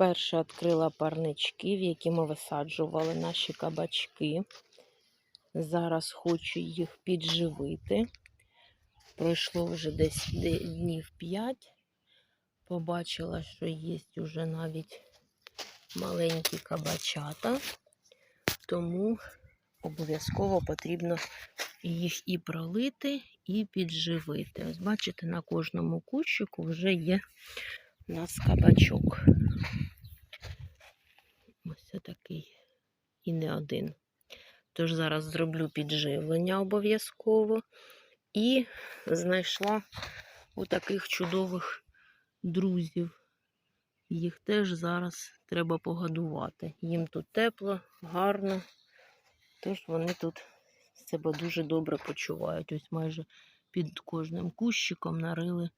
Вперше відкрила парнички, в які ми висаджували наші кабачки. Зараз хочу їх підживити. Пройшло вже десь днів 5. Побачила, що є вже навіть маленькі кабачата, тому обов'язково потрібно їх і пролити, і підживити. Ось бачите, на кожному кущику вже є у нас кабачок. Ось такий і не один. Тож зараз зроблю підживлення обов'язково. І знайшла у таких чудових друзів. Їх теж зараз треба погодувати. Їм тут тепло, гарно, тож вони тут себе дуже добре почувають. Ось майже під кожним кущиком нарили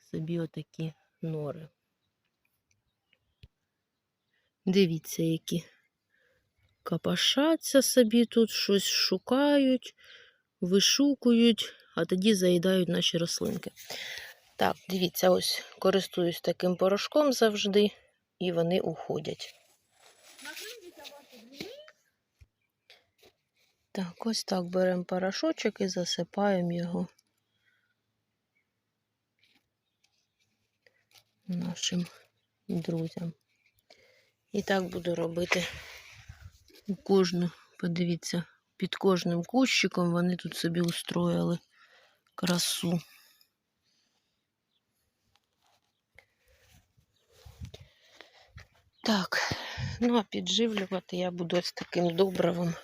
собі отакі нори. Дивіться, які капашаться собі тут, щось шукають, вишукують, а тоді заїдають наші рослинки. Так, дивіться, ось користуюсь таким порошком завжди, і вони уходять. Так, ось так беремо порошочок і засипаємо його нашим друзям. І так буду робити у кожну, подивіться, під кожним кущиком вони тут собі устроїли красу. Так, ну а підживлювати я буду ось таким добривом.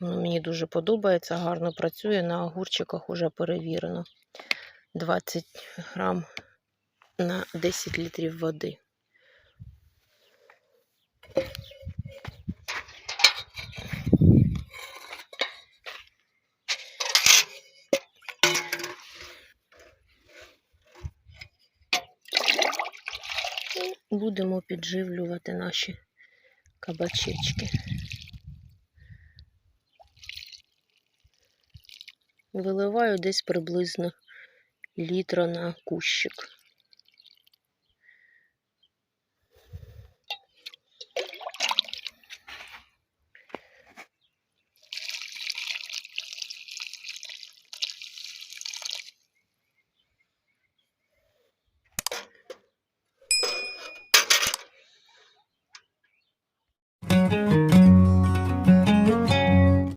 Воно мені дуже подобається, гарно працює. На огурчиках уже перевірено. 20 грам на 10 літрів води. Будемо підживлювати наші кабачечки. Виливаю десь приблизно літра на кущик.